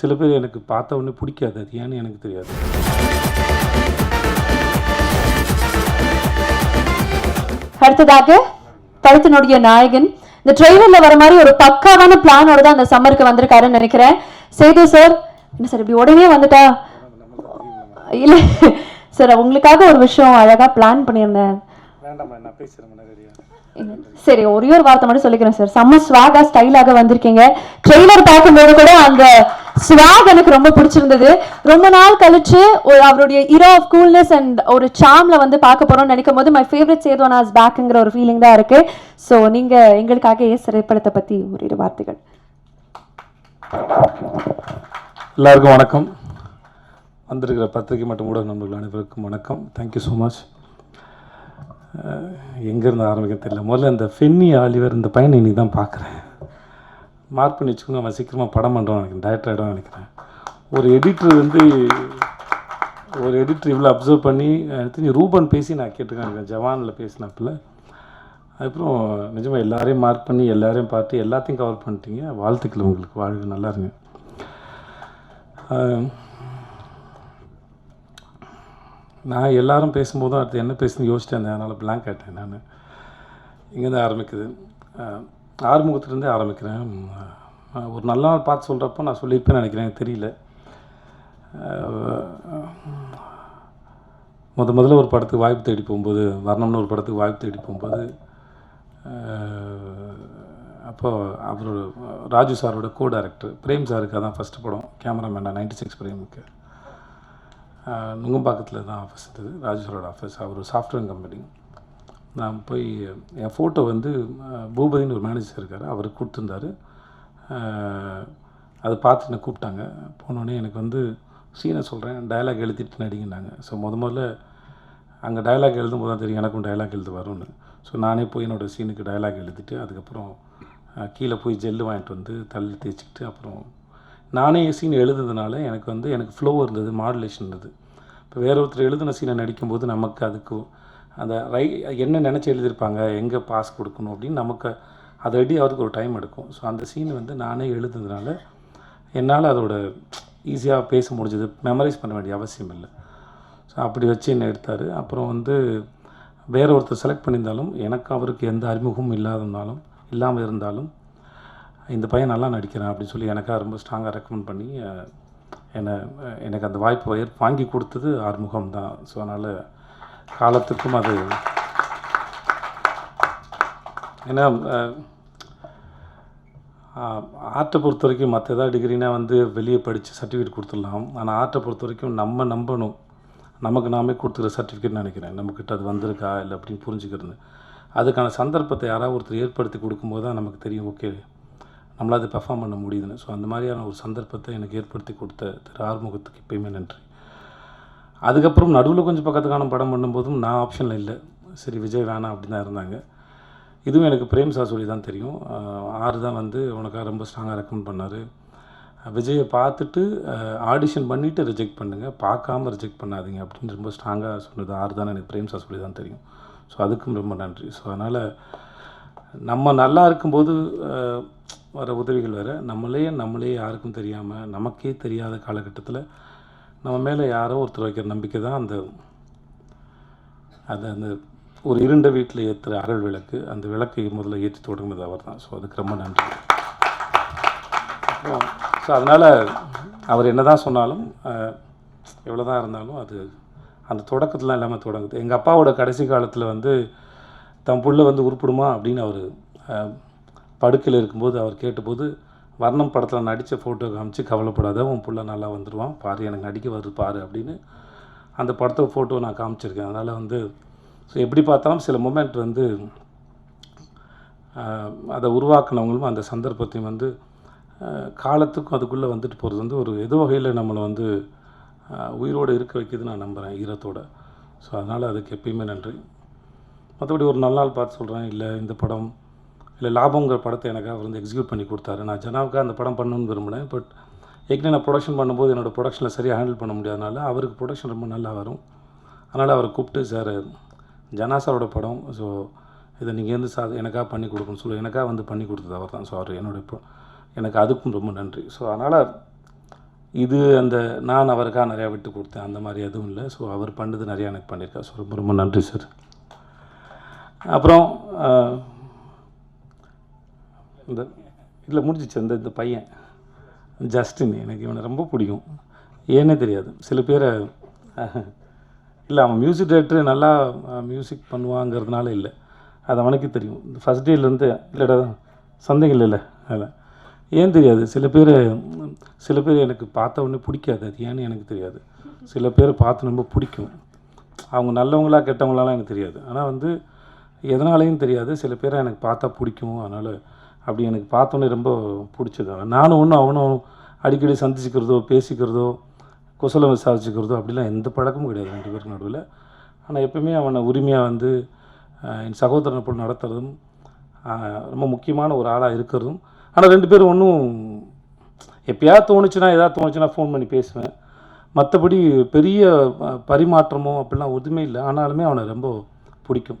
சில பேர் எனக்கு பார்த்த உடனே பிடிக்காது. அது ஏன்னு எனக்கு தெரியாது. அடுத்ததாக படத்தினுடைய நாயகன். இந்த ட்ரெய்லர்ல வர மாதிரி ஒரு பக்காவான பிளானோட தான் அந்த சம்மருக்கு வந்திருக்காருன்னு நினைக்கிறேன். சேது சார் என்ன சார் இப்படி உடனே வந்துட்டா? இல்ல சார் உங்களுக்காக ஒரு விஷயம் அழகா பிளான் பண்ணியிருந்தேன். சரி ஒரே ஒரு வார்த்தை மட்டும் சொல்லிக்கிறேன் சார் செம்ம ஸ்வாகா ஸ்டைலாக வந்திருக்கீங்க. ட்ரெய்லர் பார்க்கும்போது கூட அந்த ஸ்வாக் எனக்கு ரொம்ப பிடிச்சிருந்தது. ரொம்ப நாள் கழிச்சு ஒரு அவருடைய இரோ ஆஃப் கூல்னஸ் அண்ட் ஒரு சாம்ல வந்து பார்க்க போறோம்னு நினைக்கும் போது மை ஃபேவரட் சேதுவன் ஆஸ் பேக்குங்கிற ஒரு ஃபீலிங் தான் இருக்கு. ஸோ நீங்க எங்களுக்காக ஏ திரைப்படத்தை பத்தி ஒரு இரு வார்த்தைகள்? எல்லாருக்கும் வணக்கம். வந்திருக்கிற பத்திரிகை மற்றும் ஊடக நண்பர்கள் அனைவருக்கும் வணக்கம். தேங்க்யூ ஸோ மச் எங்கேருந்து ஆரம்பிக்க தெரியல. முதல்ல இந்த ஃபென்னி ஆலிவர் இந்த பையனை இன்னைக்கு தான் பார்க்குறேன். மார்க் பண்ணி வச்சுக்கோங்க. அவன் சீக்கிரமாக படம் பண்ணுறான் நினைக்கிறேன். டேரக்டர் ஆகிடும் நினைக்கிறேன். ஒரு எடிட்டர் வந்து ஒரு எடிட்டர் இவ்வளோ அப்சர்வ் பண்ணி தெரிஞ்சு ரூபன் பேசி நான் கேட்டுக்கேன் ஜவானில் பேசினாப்புல. அதுக்கப்புறம் நிஜமாக எல்லாரையும் மார்க் பண்ணி எல்லாரையும் பார்த்து எல்லாத்தையும் கவர் பண்ணிட்டீங்க. வாழ்த்துக்கள் உங்களுக்கு. வாழ்வு நல்லா இருங்க. நான் எல்லாரும் பேசும்போதும் அடுத்து என்ன பேசுன்னு யோசிச்சிட்டேன் அதனால் பிளாங்க் ஆகிட்டேன் நான். இங்கேருந்து ஆரம்பிக்குது. ஆறுமுகத்துலேருந்தே ஆரம்பிக்கிறேன். ஒரு நல்ல நாள் பார்த்து சொல்கிறப்போ நான் சொல்லியிருப்பேன்னு நினைக்கிறேன் எனக்கு தெரியல. முத முதல்ல ஒரு படத்துக்கு வாய்ப்பு தேடி போகும்போது வரணும்னு ஒரு படத்துக்கு வாய்ப்பு தேடி போகும்போது அப்போது அப்போ அவர் ராஜு சாரோட கோ டைரக்டர் பிரேம் சாருக்கு அதான் ஃபஸ்ட்டு படம் கேமராமேனா நைன்டி சிக்ஸ் பிரேமுக்கு நுங்கம்பாக்கத்தில் தான் ஆஃபீஸ் இருந்தது ராஜு சாரோட ஆஃபீஸ் அவர் சாஃப்ட்வேர் கம்பெனி நான் போய் என் ஃபோட்டோ வந்து பூபதின்னு ஒரு மேனேஜர் இருக்கார். அவர் கொடுத்துருந்தாரு. அதை பார்த்து என்னை கூப்பிட்டாங்க. போனோடனே எனக்கு வந்து சீனை சொல்கிறேன் டயலாக் எழுதிட்டு நடிங்கன்னாங்க ஸோ முத முதல்ல அங்கே டயலாக் எழுதும் போது தான் தெரியும் எனக்கும் டயலாக் எழுத வரும்னு. ஸோ நானே போய் என்னோடய சீனுக்கு டயலாக் எழுதிட்டு அதுக்கப்புறம் கீழே போய் ஜெல்லு வாங்கிட்டு வந்து தள்ளி தேய்ச்சிக்கிட்டு அப்புறம் நானே சீன் எழுதுனதுனால எனக்கு வந்து எனக்கு ஃப்ளோ இருந்தது மாடுலேஷன் இருந்தது. இப்போ வேற ஒருத்தர் எழுதின சீனை நடிக்கும்போது நமக்கு அதுக்கு அந்த ரை என்ன நினச்சி எழுதியிருப்பாங்க எங்கே பாஸ் கொடுக்கணும் அப்படின்னு நமக்கு அதை ரெடி ஆகிறதுக்கு ஒரு டைம் எடுக்கும். ஸோ அந்த சீன் வந்து நானே எழுதுனதுனால என்னால் அதோட ஈஸியாக பேச முடிஞ்சது மெமரைஸ் பண்ண வேண்டிய அவசியம் இல்லை. ஸோ அப்படி வச்சு என்ன எடுத்தார். அப்புறம் வந்து வேற ஒருத்தர் செலக்ட் பண்ணியிருந்தாலும் எனக்கு அவருக்கு எந்த அறிமுகமும் இல்லாதனாலும் இல்லாமல் இருந்தாலும் இந்த பையன் நல்லா நடிக்கிறான் அப்படின்னு சொல்லி எனக்காக ரொம்ப ஸ்ட்ராங்காக ரெக்கமெண்ட் பண்ணி என்னை எனக்கு அந்த வாய்ப்பு வாங்கி கொடுத்தது ஆறுமுகம் தான் ஸோ அதனால் காலத்துக்கும் அது ஏன்னா ஆர்ட்டை பொறுத்த வரைக்கும் மற்ற ஏதாவது டிகிரினா வந்து வெளியே படித்து சர்டிஃபிகேட் கொடுத்துடலாம். ஆனால் ஆர்ட்டை பொறுத்த வரைக்கும் நம்ம நம்பணும். நமக்கு நாமே கொடுத்துக்கிற சர்டிஃபிகேட் நினைக்கிறேன். நம்மக்கிட்ட அது வந்திருக்கா இல்லை அப்படின்னு புரிஞ்சுக்கிறது அதுக்கான சந்தர்ப்பத்தை யாராவது ஒருத்தர் ஏற்படுத்தி கொடுக்கும்போது தான் நமக்கு தெரியும் ஓகே நம்மளால் அதை பெர்ஃபார்ம் பண்ண முடியுதுன்னு. ஸோ அந்த மாதிரியான ஒரு சந்தர்ப்பத்தை எனக்கு ஏற்படுத்தி கொடுத்த திரு ஆறுமுகத்துக்கு எப்பயுமே நன்றி. அதுக்கப்புறம் நடுவில் கொஞ்சம் பக்கத்துக்கான படம் பண்ணும்போதும் நான் ஆப்ஷனில் இல்லை. சரி விஜய் வேணாம் அப்படின்னு தான் இருந்தாங்க. இதுவும் எனக்கு பிரேம் சார் சொல்லி தான் தெரியும். ஆறு தான் வந்து உனக்காக ரொம்ப ஸ்ட்ராங்காக ரெக்கமெண்ட் பண்ணார். விஜயை பார்த்துட்டு ஆடிஷன் பண்ணிவிட்டு ரிஜெக்ட் பண்ணுங்கள் பார்க்காம ரிஜெக்ட் பண்ணாதீங்க அப்படின்னு ரொம்ப ஸ்ட்ராங்காக சொன்னது ஆறு தான் எனக்கு பிரேம் சார் சொல்லி தான் தெரியும். ஸோ அதுக்கும் ரொம்ப நன்றி. ஸோ அதனால் நம்ம நல்லா இருக்கும்போது வர உதவிகள் வேறு. நம்மளே நம்மளே யாருக்கும் தெரியாமல் நமக்கே தெரியாத காலகட்டத்தில் நம்ம மேலே யாரோ ஒருத்தர் வைக்கிற நம்பிக்கை தான் அந்த அது அந்த ஒரு இருண்ட வீட்டில் ஏற்றுற அகல் விளக்கு அந்த விளக்கை முதல்ல ஏற்றி தொடங்குனது அவர் தான். ஸோ அதுக்கு ரொம்ப நன்றி. ஸோ அதனால் அவர் என்ன தான் சொன்னாலும் எவ்வளோ தான் இருந்தாலும் அது அந்த தொடக்கத்துலாம் இல்லாமல் தொடங்குது. எங்கள் அப்பாவோட கடைசி காலத்தில் வந்து தம் புள்ள வந்து உருப்பிடுமா அப்படின்னு அவர் படுக்கையில் இருக்கும்போது அவர் கேட்டபோது வர்ணம் படத்தில் நடித்த ஃபோட்டோ காமிச்சு கவலைப்படாத உன் புள்ள நல்லா வந்துடுவான் பாரு எனக்கு நடிக்க வருது பாரு அப்படின்னு அந்த படத்தை ஃபோட்டோ நான் காமிச்சிருக்கேன். அதனால் வந்து ஸோ எப்படி பார்த்தாலும் சில மூமெண்ட் வந்து அதை உருவாக்குனவங்களும் அந்த சந்தர்ப்பத்தையும் வந்து காலத்துக்கும் அதுக்குள்ளே வந்துட்டு போகிறது வந்து ஒரு எது வகையில் நம்மளை வந்து உயிரோடு இருக்க வைக்குது நான் நம்புகிறேன் ஈரத்தோட. ஸோ அதனால் அதுக்கு எப்பயுமே நன்றி. மற்றபடி ஒரு நல்ல நாள் பார்த்து சொல்கிறேன் இல்லை இந்த படம் இல்லை லாபங்கிற படத்தை எனக்கு அவர் வந்து எக்ஸிக்யூட் பண்ணி கொடுத்தாரு. நான் ஜனாவுக்காக அந்த படம் பண்ணணும்னு விரும்பினேன் பட் ஏற்கனவே நான் ப்ரொடக்ஷன் பண்ணும்போது என்னோடய ப்ரொடக்ஷனில் சரியாக ஹேண்டில் பண்ண முடியாதனால அவருக்கு ப்ரொடக்ஷன் ரொம்ப நல்லா வரும். அதனால் அவரை கூப்பிட்டு சார் ஜனா சாரோட படம் ஸோ இதை நீங்கள் வந்து சா எனக்காக பண்ணி கொடுக்கணும்னு சொல்லி. எனக்காக வந்து பண்ணி கொடுத்தது அவர் தான். ஸோ அவர் என்னோட இப்போ எனக்கு அதுக்கும் ரொம்ப நன்றி. ஸோ அதனால் இது அந்த நான் அவருக்காக நிறையா விட்டு கொடுத்தேன். அந்த மாதிரி எதுவும் இல்லை. ஸோ அவர் பண்ணது நிறையா எனக்கு பண்ணியிருக்கா ஸோ ரொம்ப ரொம்ப நன்றி சார். அப்புறம் இந்த இல்லை முடிஞ்சிச்சு. இந்த இந்த பையன். ஜஸ்டின் எனக்கு இவனை ரொம்ப பிடிக்கும். ஏன்னே தெரியாது. சில பேரை இல்லை அவன் மியூசிக் டைரக்டர் நல்லா மியூசிக் பண்ணுவாங்கிறதுனால இல்லை. அது அவனுக்கு தெரியும். இந்த ஃபஸ்ட் டேலேருந்து இல்லைடா சந்தேகம் இல்லைல்ல. அதில் ஏன் தெரியாது. சில பேர் சில பேர் எனக்கு பார்த்த உடனே பிடிக்காது. அது ஏன்னு எனக்கு தெரியாது. சில பேர் பார்த்து ரொம்ப பிடிக்கும். அவங்க நல்லவங்களா கெட்டவங்களாலாம் எனக்கு தெரியாது. ஆனால் வந்து எதனாலையும் தெரியாது. சில பேரை எனக்கு பார்த்தா பிடிக்கும். அதனால் அப்படி எனக்கு பார்த்தோன்னே ரொம்ப பிடிச்சது. நானும் ஒன்றும் அவனும் அடிக்கடி சந்திச்சுக்கிறதோ பேசிக்கிறதோ குசலம் விசாரிச்சுக்கிறதோ அப்படிலாம் எந்த பழக்கமும் கிடையாது ரெண்டு பேருக்கு நடுவில். ஆனால் எப்பவுமே அவனை உரிமையாக வந்து என் சகோதரனை போல் நடத்துறதும் ரொம்ப முக்கியமான ஒரு ஆளாக இருக்கிறதும் ஆனால் ரெண்டு பேரும் ஒன்றும் எப்பயாவது தோணுச்சுன்னா எதாவது தோணுச்சுன்னா ஃபோன் பண்ணி பேசுவேன். மற்றபடி பெரிய பரிமாற்றமோ அப்படிலாம் ஒன்றுமே இல்லை. ஆனாலுமே அவனை ரொம்ப பிடிக்கும்.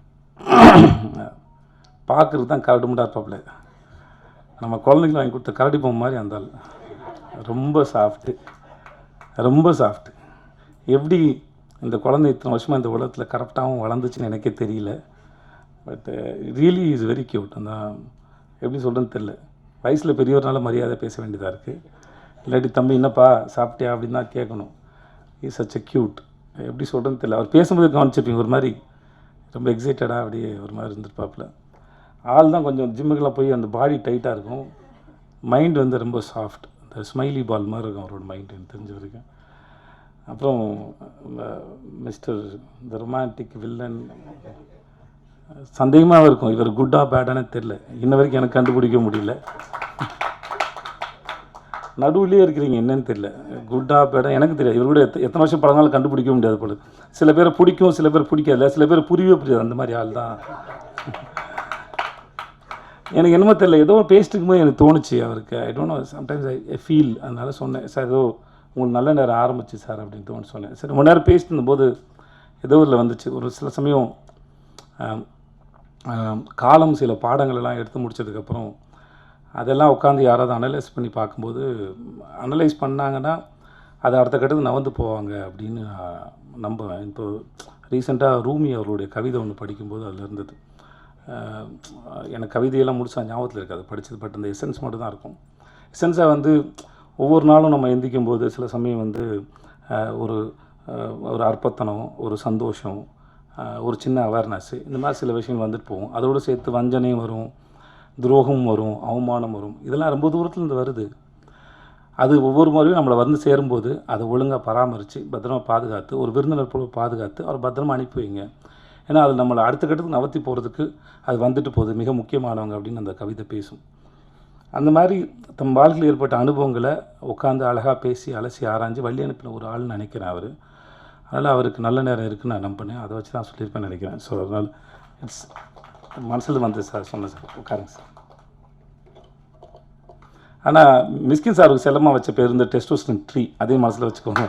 பார்க்குறது தான் கரடு முட்டா இருப்பாப்புல. நம்ம குழந்தைங்க வாங்கி கொடுத்த கரடி பொம்மை மாதிரி அந்த ஆள். ரொம்ப சாஃப்ட்டு ரொம்ப சாஃப்ட்டு எப்படி இந்த குழந்தை இத்தனை வருஷமாக இந்த உலகத்தில் கரெக்டாகவும் வளர்ந்துச்சுன்னு எனக்கே தெரியல. பட்டு ரியலி இஸ் வெரி க்யூட் அந்த எப்படி சொல்கிறேன்னு தெரில வயசில் பெரியவர்னால மரியாதை பேச வேண்டியதாக இருக்குது இல்லாட்டி தம்பி என்னப்பா சாப்பிட்டியா? அப்படின்னு தான் கேட்கணும். இஸ் சச் எ க்யூட் எப்படி சொல்கிறேன்னு தெரியல. அவர் பேசும்போது கவனிச்சிருப்பீங்க ஒரு மாதிரி ரொம்ப எக்ஸைட்டடாக அப்படியே ஒரு மாதிரி இருந்திருப்பாப்புல. ஆள் தான் கொஞ்சம் ஜிம்முக்கெல்லாம் போய் அந்த பாடி டைட்டாக இருக்கும். மைண்ட் வந்து ரொம்ப சாஃப்ட் இந்த ஸ்மைலி பால் மாதிரி இருக்கும் அவரோட மைண்ட் எனக்கு தெரிஞ்ச வரைக்கும். அப்புறம் மிஸ்டர் இந்த ரொமான்டிக் வில்லன் சந்தேகமாக இருக்கும். இவர் குட்டா பேடானே தெரில இன்ன வரைக்கும் எனக்கு கண்டுபிடிக்க முடியல. நடுவுலேயே இருக்கிறீங்க என்னன்னு தெரியல. குட்டா பேடா எனக்கு தெரியாது. இவர் கூட எத்த- எத்தனை வருஷம் பழங்காலம் கண்டுபிடிக்க முடியாது போல. சில பேரை பிடிக்கும் சில பேர் பிடிக்காதுல. சில பேர் புரியவே புரியாது. அந்த மாதிரி ஆள் தான். எனக்கு என்னமோ தெரியல. ஏதோ பேசிட்டு போது எனக்கு தோணுச்சு அவருக்கு. I don't know sometimes I feel அதனால சொன்னேன். சார் ஏதோ உங்களுக்கு நல்ல நேரம் ஆரம்பிச்சு சார் அப்படின்னு தோணு சொன்னேன். சரி ரொம்ப நேரம் பேசிட்டு போது ஏதோ ஒரு வந்துச்சு. ஒரு சில சமயம் காலம் சில பாடங்கள் எல்லாம் எடுத்து முடிச்சதுக்கப்புறம் அதெல்லாம் உட்காந்து யாராவது அனலைஸ் பண்ணி பார்க்கும்போது அனலைஸ் பண்ணாங்கன்னா அது அடுத்த கட்டத்துக்கு நவந்து போவாங்க அப்படின்னு நான் நம்புவேன். இப்போ ரீசெண்டாக ரூமி அவருடைய கவிதை ஒன்று படிக்கும்போது அதில் இருந்தது. எனக்கு கவிதையெல்லாம் முடிச்சா ஞாபகத்தில் இருக்காது படித்தது பட் அந்த எசன்ஸ் மட்டும்தான் இருக்கும். எசன்ஸாக வந்து ஒவ்வொரு நாளும் நம்ம எந்திக்கும் போது சில சமயம் வந்து ஒரு ஒரு அற்பத்தனம் ஒரு சந்தோஷம் ஒரு சின்ன அவேர்னஸ் இந்த மாதிரி சில விஷயங்கள் வந்துட்டு போகும். அதோடு சேர்த்து வஞ்சனையும் வரும். துரோகம் வரும் அவமானம் வரும். இதெல்லாம் ரொம்ப தூரத்துலேருந்து வருது. அது ஒவ்வொரு முறையும் நம்மளை வந்து சேரும்போது அதை ஒழுங்காக பராமரித்து பத்திரமா பாதுகாத்து ஒரு விருந்தினர் போல பாதுகாத்து அவர் பத்திரமா அனுப்பி வைங்க. ஏன்னா அது நம்மளை அடுத்த கட்டத்துக்கு நவர்த்தி போகிறதுக்கு அது வந்துட்டு போகுது மிக முக்கியமானவங்க அப்படின்னு அந்த கவிதை பேசும். அந்த மாதிரி தம் வாழ்க்கையில் ஏற்பட்ட அனுபவங்களை உட்காந்து அழகாக பேசி அலசி ஆராய்ஞ்சு வழி அனுப்பின ஒரு ஆள்னு நினைக்கிறேன் அவர். அதனால் அவருக்கு நல்ல நேரம் இருக்குன்னு நான் நம்பினேன் அதை வச்சு தான் சொல்லியிருப்பேன் நினைக்கிறேன். ஸோ அதனால் இட்ஸ் மனசில் வந்து சார் சொன்னேன் சார். உட்காருங்க சார். ஆனால் மிஸ்கின் சாருக்கு செல்லமாக வச்ச பேர் இந்த டெஸ்டோஸ்டன் ட்ரீ. அதே மனசில் வச்சுக்கோங்க.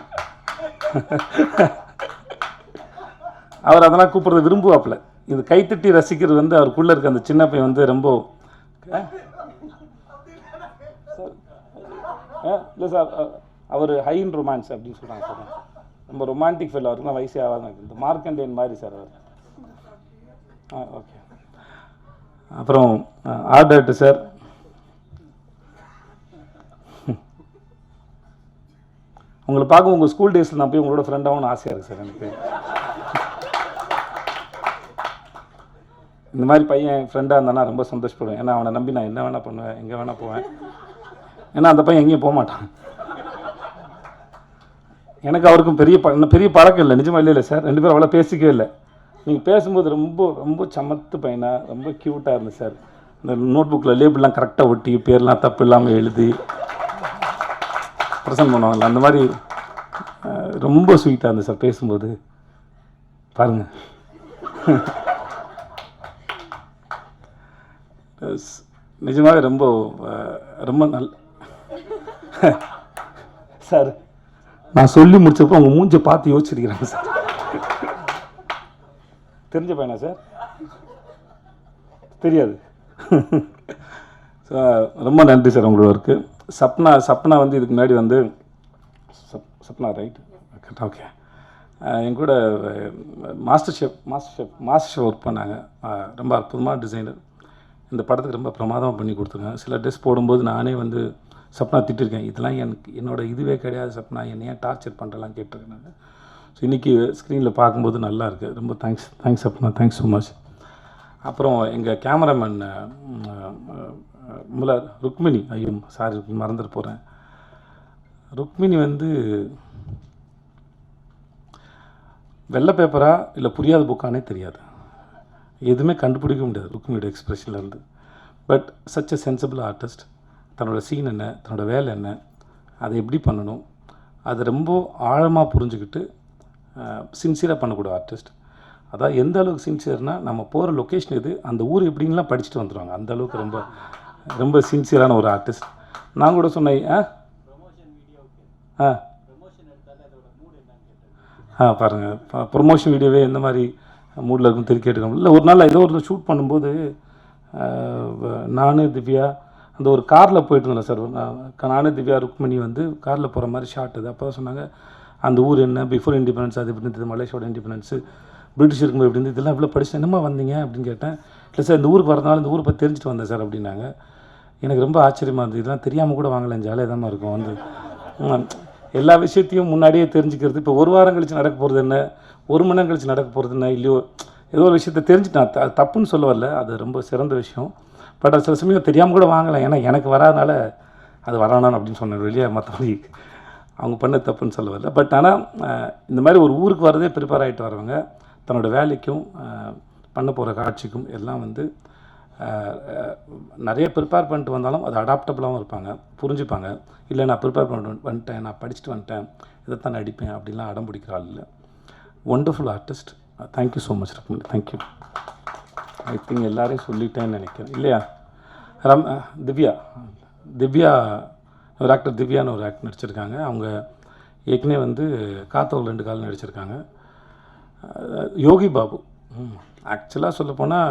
அவர் அதெல்லாம் கூப்பிட்றது விரும்புவாப்புல. இது கைத்தட்டி ரசிக்கிறது வந்து அவருக்குள்ளே இருக்க அந்த சின்ன பையன் வந்து ரொம்ப இல்லை சார் அவர் ஹைன் ரொமான்ஸ் அப்படின்னு சொல்கிறாங்க சார். ரொம்ப ரொமான்டிக் ஃபீல் அவருக்குலாம் வயசே ஆகாது இந்த மார்க்கண்டேன் மாதிரி சார் அவர். ஆ ஓகே அப்புறம் ஆர்டர்ட்டு சார் உங்களை பார்க்க உங்கள் ஸ்கூல் டேஸில் நான் போய் உங்களோட ஃப்ரெண்டாகவும் ஆசையாக இருக்குது சார் எனக்கு. இந்த மாதிரி பையன் ஃப்ரெண்டாக இருந்தானா ரொம்ப சந்தோஷப்படுவேன். ஏன்னா அவனை நம்பி நான் என்ன வேணால் பண்ணுவேன் எங்கே வேணால் போவேன். ஏன்னா அந்த பையன் எங்கேயும் போக மாட்டான். எனக்கு அவருக்கும் பெரிய ப பெரிய பழக்கம் இல்லை. நிஜமா இல்லை இல்லை சார் ரெண்டு பேரும் அவ்வளோ பேசிக்கவே இல்லை. நீங்கள் பேசும்போது ரொம்ப ரொம்ப சமத்து பையனாக ரொம்ப க்யூட்டாக இருந்தது சார். இந்த நோட் புக்கில் லேபிள்லாம் கரெக்டாக ஒட்டி பேர்லாம் தப்பு இல்லாமல் எழுதி ப்ரெசென்ட் பண்ணுவாங்கல்ல அந்த மாதிரி ரொம்ப ஸ்வீட்டாக இருந்தது சார் பேசும்போது. பாருங்கள் நிஜமாகவே ரொம்ப ரொம்ப நல் சார் நான் சொல்லி முடிச்சப்போ அவங்க மூஞ்சை பார்த்து யோசிச்சிருக்கிறாங்க சார். தெரிஞ்ச பையனா சார்? தெரியாது. ரொம்ப நன்றி சார் உங்களோட ஒர்க்கு சப்னா சப்னா வந்து இதுக்கு முன்னாடி வந்து சப் சப்னா ரைட் ஓகே என் கூட master chef master chef master chef work பண்ணாங்க. ரொம்ப அற்புதமான டிசைனர் இந்த படத்துக்கு ரொம்ப பிரமாதமாக பண்ணி கொடுத்துருங்க சில ட்ரெஸ் போடும்போது நானே வந்து சப்னா திட்டிருக்கேன். இதெல்லாம் எனக்கு என்னோட இதுவே கிடையாது சப்னா. என்னையே ஏன் டார்ச்சர் பண்ணுறலாம் கேட்டிருக்கேன் நான். ஸோ இன்றைக்கி ஸ்க்ரீனில் பார்க்கும்போது நல்லா இருக்குது ரொம்ப thanks thanks Sapna thanks so much அப்புறம் எங்கள் கேமராமேன் முலர் ருக்மிணி ஐயோ சாரி மறந்துட்டு போகிறேன் ருக்மிணி வந்து வெள்ளை பேப்பரா இல்லை புரியாத புக்கானே தெரியாது. எதுவுமே கண்டுபிடிக்க முடியாது ருக்மிணியோட எக்ஸ்ப்ரெஷன்லேருந்து but such a sensible artist தன்னோட சீன் என்ன தன்னோட வேலை என்ன அதை எப்படி பண்ணணும் அதை ரொம்ப ஆழமாக புரிஞ்சுக்கிட்டு சின்சியராக பண்ணக்கூடிய ஆர்டிஸ்ட் அதான் எந்த அளவுக்கு சின்சியர்னால் நம்ம போகிற லொக்கேஷன் எது அந்த ஊர் எப்படின்லாம் படிச்சுட்டு வந்துடுவாங்க அந்த அளவுக்கு ரொம்ப ரொம்ப சின்சியரான ஒரு ஆர்டிஸ்ட் நான் கூட சொன்னேன் ஆ? ஆ. ஆ பாருங்கள் ப்ரொமோஷன் வீடியோவே எந்த மாதிரி மூடில் இருக்கும் தெரிய கேட்டுக்கோங்க இல்லை ஒரு நாள் ஏதோ ஒரு ஷூட் பண்ணும்போது நானு திவ்யா அந்த ஒரு காரில் போயிட்டு இருந்தேன் சார். நானு திவ்யா ருக்மணி வந்து காரில் போகிற மாதிரி ஷாட் இது. அப்போ தான் சொன்னாங்க அந்த ஊர் என்ன பிஃபோர் இண்டிபெண்டன்ஸ் அது எப்படி இருந்தது மலேசியோட இண்டிபெண்டன்ஸு பிரிட்டிஷ் இருக்கும்போது எப்படி இருந்தது? இதெல்லாம் இவ்வளோ படிச்சு என்னமா வந்தீங்க அப்படின்னு கேட்டேன். இல்லை சார் இந்த ஊருக்கு வரதுனால இந்த ஊரை பற்றி தெரிஞ்சுட்டு வந்தேன் சார் அப்படின்னாங்க. எனக்கு ரொம்ப ஆச்சரியமாக இருந்தது. இதெல்லாம் தெரியாமல் கூட வாங்கலாம் ஜாலியாக தான் இருக்கும். வந்து எல்லா விஷயத்தையும் முன்னாடியே தெரிஞ்சுக்கிறது. இப்போ ஒரு வாரம் கழித்து நடக்க போகிறது என்ன? ஒரு மணி நேரம் கழிச்சு நடக்க போகிறது என்ன? இல்லையோ ஏதோ ஒரு விஷயத்தை தெரிஞ்சுட்டேன் அது தப்புன்னு சொல்ல வரல. அது ரொம்ப சிறந்த விஷயம். பட் அது சில சமயம் தெரியாமல் கூட வாங்கலாம் ஏன்னா எனக்கு வராதனால அது வரானான்னு அப்படின்னு சொன்னேன் வெளியே மற்றபடி அவங்க பண்ண தப்புன்னு சொல்ல வரல. பட் ஆனால் இந்த மாதிரி ஒரு ஊருக்கு வரதே ப்ரிப்பேர் ஆகிட்டு வரவங்க தன்னோட வேலைக்கும் பண்ண போகிற காட்சிக்கும் எல்லாம் வந்து நிறைய ப்ரிப்பேர் பண்ணிட்டு வந்தாலும் அது அடாப்டபுளாகவும் இருப்பாங்க புரிஞ்சுப்பாங்க. இல்லை நான் ப்ரிப்பேர் பண்ணிட்டு வந்துட்டேன் நான் படிச்சுட்டு வந்துட்டேன் இதைத்தான் நடிப்பேன் அப்படிலாம் அடம் பிடிக்கிற ஆள் இல்லை. Wonderful artist thank you so much Rukmini thank you I think எல்லாரையும் சொல்லிட்டேன்னு நினைக்கிறேன். இல்லையா? ரம் திவ்யா. திவ்யா ஒரு ஆக்டர் திவ்யான்னு ஒரு ஆக்டர் நடிச்சிருக்காங்க. அவங்க ஏற்கனவே வந்து காத்தவர் ரெண்டு கால் நடிச்சிருக்காங்க. யோகி பாபு. ஆக்சுவலாக சொல்லப்போனால்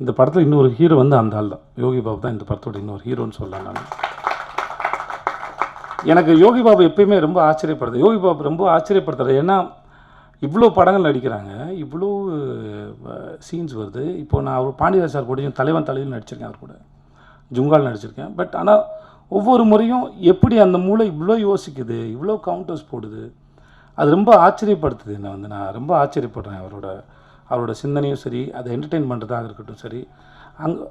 இந்த படத்தில் இன்னொரு ஹீரோ வந்து அந்த ஆள் தான். யோகி பாபு தான் இந்த படத்தோட இன்னொரு ஹீரோன்னு சொல்லலாம் நான். எனக்கு யோகி பாபு எப்பயுமே ரொம்ப ஆச்சரியப்படுது. யோகி பாபு ரொம்ப ஆச்சரியப்படுத்துறது ஏன்னா இவ்வளோ படங்கள் நடிக்கிறாங்க. இவ்வளோ சீன்ஸ் வருது. இப்போ நான் அவர் பாண்டியராஜ் சார் கூடயும் தலைவன் தலையில் நடிச்சிருக்கேன் அவர் கூட. ஜுங்கால் நடிச்சிருக்கேன். பட் ஆனால் ஒவ்வொரு முறையும் எப்படி அந்த மூளை இவ்வளோ யோசிக்குது இவ்வளோ கவுண்டர்ஸ் போடுது அது ரொம்ப ஆச்சரியப்படுத்துது. என்னை வந்து நான் ரொம்ப ஆச்சரியப்படுறேன் அவரோட அவரோட சிந்தனையும் சரி அதை என்டர்டெயின் பண்ணுறதாக இருக்கட்டும் சரி. அங்கே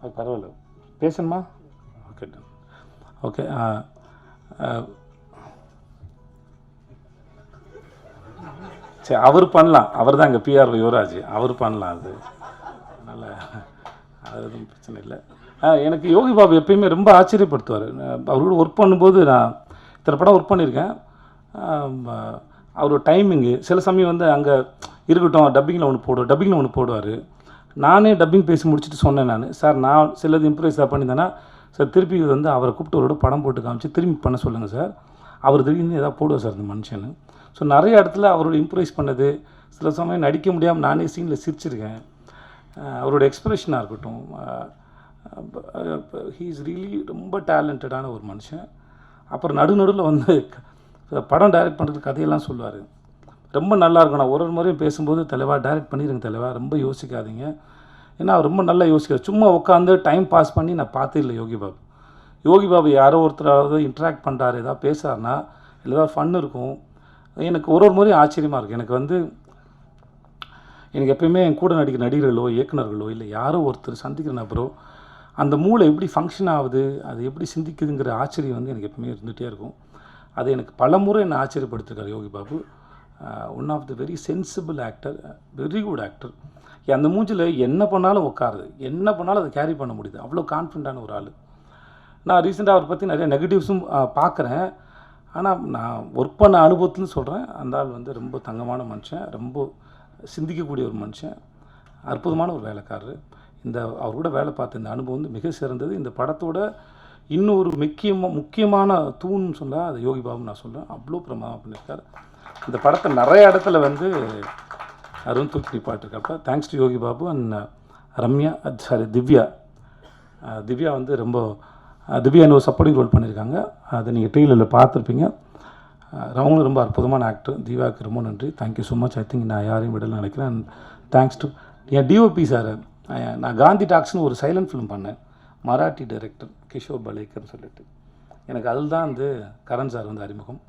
அது பரவாயில்ல. பேசணுமா? ஓகே ஓகே சரி அவர் பண்ணலாம். அவர் தான் இங்கே பிஆர் யுவராஜ். அவர் பண்ணலாம் அது. அதனால் அது எதுவும் பிரச்சனை இல்லை. ஆ, எனக்கு யோகி பாபு எப்பயுமே ரொம்ப ஆச்சரியப்படுத்துவார். அவரோட ஒர்க் பண்ணும்போது நான் இத்தனை படம் ஒர்க் பண்ணியிருக்கேன். அவரோட டைமிங்கு சில சமயம் வந்து அங்கே இருக்கட்டும் டப்பிங்கில் ஒன்று போடுவோம் டப்பிங்கில் ஒன்று போடுவார். நானே டப்பிங் பேசி முடிச்சுட்டு சொன்னேன் நான். சார் நான் சிலது இம்ப்ரூவைஸ் பண்ணியிருந்தேன்னா சார் திருப்பி இது வந்து அவரை கூப்பிட்டு அவரோட படம் போட்டு காமிச்சு திரும்பி பண்ண சொல்லுங்கள் சார் அவர் திடீர்னு ஏதாவது போடுவார் சார் இந்த மனுஷன் ஸோ நிறைய இடத்துல அவரோட இம்ப்ரூவைஸ் பண்ணது சில சமயம் நடிக்க முடியாமல் நானே சீனில் சிரிச்சிருக்கேன். அவரோட எக்ஸ்பிரஷனாக இருக்கட்டும் ஹீ இஸ் ரியலி ரொம்ப டேலண்டடான ஒரு மனுஷன். அப்புறம் நடு நடுவில் வந்து படம் டைரக்ட் பண்ணுறது கதையெல்லாம் சொல்லுவார். ரொம்ப நல்லா இருக்கும். நான் ஒரு ஒரு முறையும் பேசும்போது தலைவா டைரக்ட் பண்ணிடுங்க தலைவா ரொம்ப யோசிக்காதீங்க. ஏன்னா அவர் ரொம்ப நல்லா யோசிக்கிறார். சும்மா உட்காந்து டைம் பாஸ் பண்ணி நான் பார்த்தே இல்லை யோகி பாபு. யோகி பாபு யாரோ ஒருத்தராவது இன்ட்ராக்ட் பண்ணுறாரு ஏதாவது பேசுகிறாருன்னா இல்லை ஏதாவது ஃபன் இருக்கும். எனக்கு ஒரு ஒரு முறையும் ஆச்சரியமாக இருக்கும் எனக்கு வந்து எனக்கு எப்பயுமே என் கூட நடிக்கிற நடிகர்களோ இயக்குனர்களோ இல்லை யாரோ ஒருத்தர் சந்திக்கிற நபரோ அந்த மூளை எப்படி ஃபங்க்ஷன் ஆகுது அது எப்படி சிந்திக்குதுங்கிற ஆச்சரியம் வந்து எனக்கு எப்பவுமே இருந்துகிட்டே இருக்கும். அது எனக்கு பல முறை என்னை ஆச்சரியப்படுத்திருக்கார் Yogi Babu. One of the very sensible actor very good actor அந்த மூஞ்சில் என்ன பண்ணாலும் உட்காருது. என்ன பண்ணாலும் அதை கேரி பண்ண முடியுது. அவ்வளோ கான்ஃபிடண்ட்டான ஒரு ஆள். நான் ரீசெண்டாக அவரை பற்றி நிறைய நெகட்டிவ்ஸும் பார்க்குறேன். ஆனால் நான் ஒர்க் பண்ண அனுபவத்துன்னு சொல்கிறேன் அந்த ஆள் வந்து ரொம்ப தங்கமான மனுஷன். ரொம்ப சிந்திக்கக்கூடிய ஒரு மனுஷன் அற்புதமான ஒரு வேலைக்காரர். இந்த அவர் கூட வேலை பார்த்த இந்த அனுபவம் வந்து மிக சிறந்தது. இந்த படத்தோட இன்னும் ஒரு முக்கியமாக முக்கியமான தூண்னு சொன்னால் அது யோகி பாபு நான் சொல்கிறேன் அவ்வளோ பிரமாதம் பண்ணியிருக்காரு. இந்த படத்தை நிறைய இடத்துல வந்து அருண் தூக்கி நிப்பாட்டிருக்கப்ப thanks to Yogi Babu and uh, Ramya uh, sorry Divya. Uh, Divya வந்து ரொம்ப திவ்யா ஒரு சப்போர்ட்டிங் ரோல் பண்ணியிருக்காங்க. அதை நீங்கள் டிவியில் பார்த்துருப்பீங்க. அவங்களும் ரொம்ப அற்புதமான ஆக்டர் திவ்யாவுக்கு ரொம்ப நன்றி. Thank you so much I think நான் யாரையும் விடல நினைக்கிறேன். அண்ட் தேங்க்ஸ் டு என் டிஓபி சார் நான் காந்தி டாக்ஸ்னு ஒரு சைலண்ட் ஃபிலிம் பண்ணேன். மராட்டி டைரக்டர் கிஷோர் பலேக்கர்னு சொல்லிட்டு. எனக்கு அதில் தான் வந்து கரண் சார் வந்து அறிமுகம்.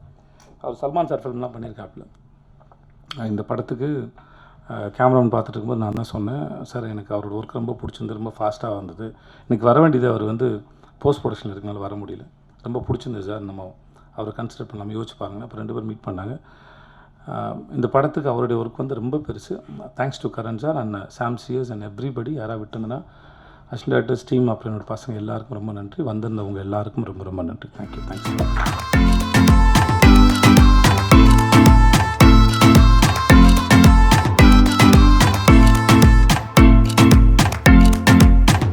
அவர் சல்மான் சார் ஃபிலிம்லாம் பண்ணியிருக்காப்புல. இந்த படத்துக்கு கேமராமேன் பார்த்துட்டு இருக்கும்போது நான் தான் சொன்னேன்? சார் எனக்கு அவரோட ஒர்க் ரொம்ப பிடிச்சிருந்து ரொம்ப ஃபாஸ்ட்டாக வந்தது. எனக்கு வர வேண்டியது அவர் வந்து போஸ்ட் ப்ரொடக்ஷனில் இருக்கனால வர முடியல. ரொம்ப பிடிச்சிருந்தது சார் நம்ம அவரை கன்சிடர் பண்ணாமல் யோசிச்சு பாருங்க அப்போ ரெண்டு பேரும் மீட் பண்ணாங்க. இந்த படத்துக்கு அவருடைய ஒர்க் வந்து ரொம்ப பெருசு. Thanks to Karan sir and Sam cheers and everybody யாராக விட்டுருந்தனா அசிஸ்டன்ட் டேரக்டர்ஸ் டீம் அப்புறம் என்னோட பசங்க எல்லாருக்கும் ரொம்ப நன்றி. வந்திருந்தவங்க எல்லாருக்கும் ரொம்ப ரொம்ப நன்றி. Thank you thank you